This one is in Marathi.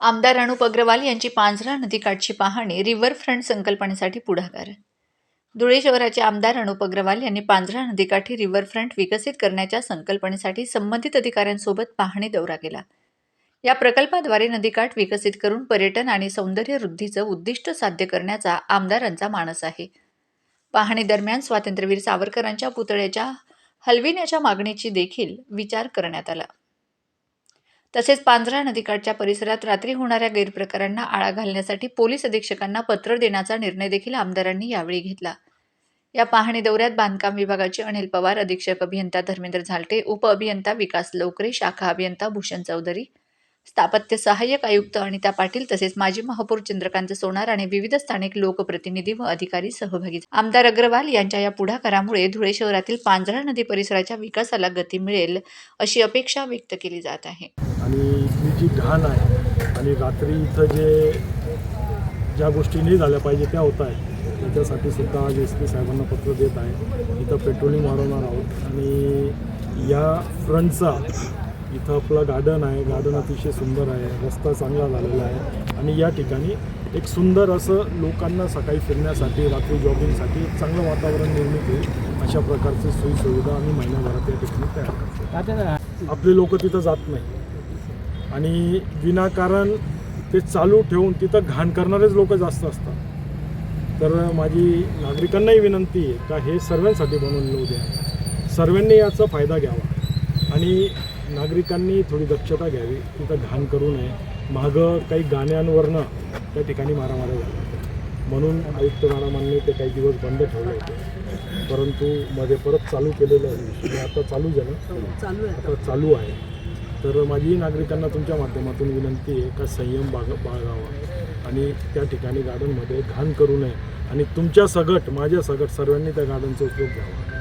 आमदार अनुप अग्रवाल यांची पांझरा नदीकाठची पाहणी रिव्हरफ्रंट संकल्पनेसाठी पुढाकार. धुळे शहराचे आमदार अनुप अग्रवाल यांनी पांझरा नदीकाठी रिव्हरफ्रंट विकसित करण्याच्या संकल्पनेसाठी संबंधित अधिकाऱ्यांसोबत पाहणी दौरा केला. या प्रकल्पाद्वारे नदीकाठ विकसित करून पर्यटन आणि सौंदर्य वृद्धीचं उद्दिष्ट साध्य करण्याचा आमदारांचा मानस आहे. पाहणी दरम्यान स्वातंत्र्यवीर सावरकरांच्या पुतळ्याच्या हलविण्याच्या मागणीची देखील विचार करण्यात आला. तसेच पांझरा नदीकाठच्या परिसरात रात्री होणाऱ्या गैरप्रकारांना आळा घालण्यासाठी पोलीस अधीक्षकांना पत्र देण्याचा निर्णय देखील आमदारांनी यावेळी घेतला. या पाहणी दौऱ्यात बांधकाम विभागाचे अनिल पवार अधीक्षक अभियंता धर्मेंद्र झालटे उप अभियंता विकास लवकरे शाखा अभियंता भूषण चौधरी स्थापत्य सहाय्यक आयुक्त अनिता पाटील तसेच माजी महापौर चंद्रकांत सोनार आणि विविध स्थानिक लोकप्रतिनिधी व अधिकारी सहभागी आमदार अग्रवाल यांच्या या पुढाकारामुळे धुळे शहरातील पांझरा नदी परिसराच्या विकासाला गती मिळेल अशी अपेक्षा व्यक्त केली जात आहे. आणि इथली जी घाण आहे आणि रात्री इथं जे ज्या गोष्टी नाही झाल्या पाहिजे त्या होत आहेत त्याच्यासाठी सुद्धा आज एस पी साहेबांना पत्र देत आहे. इथं पेट्रोलिंग वाढवणार आहोत आणि या फ्रंटचा इथं आपलं गार्डन आहे. गार्डन अतिशय सुंदर आहे. रस्ता चांगला झालेला आहे. आणि या ठिकाणी एक सुंदर असं लोकांना सकाळी फिरण्यासाठी रात्री जॉगिंगसाठी एक चांगलं वातावरण निर्मित होईल अशा प्रकारची सोयीसुविधा आम्ही महिन्याभरात या ठिकाणी तयार करतो. आपले लोक तिथं जात नाही. आणि विनाकारण ते चालू ठेवून तिथं घाण करणारेच लोक जास्त असतात. तर माझी नागरिकांनाही विनंती आहे का हे सर्वांसाठी बनवलेलं उद्या सर्वांनी याचा फायदा घ्यावा. आणि नागरिकांनी थोडी दक्षता घ्यावी तिथं घाण करू नये. मागं काही गाण्यांवरनं त्या ठिकाणी मारामाऱ्या झाल्या. म्हणून आयुक्त मॅडमांनी ते काही दिवस बंद ठेवले होते. परंतु मध्ये परत चालू केलेलं आहे. आता चालू झालं. आता. चालू आहे. तर माझी नागरिकांना तुमच्या माध्यमातून विनंती आहे का संयम बाग बाळगावा. आणि त्या ठिकाणी गार्डनमध्ये घाण करू नये. आणि तुमच्या सगट माझ्या सगट सर्वांनी त्या गार्डनचा उपयोग घ्यावा.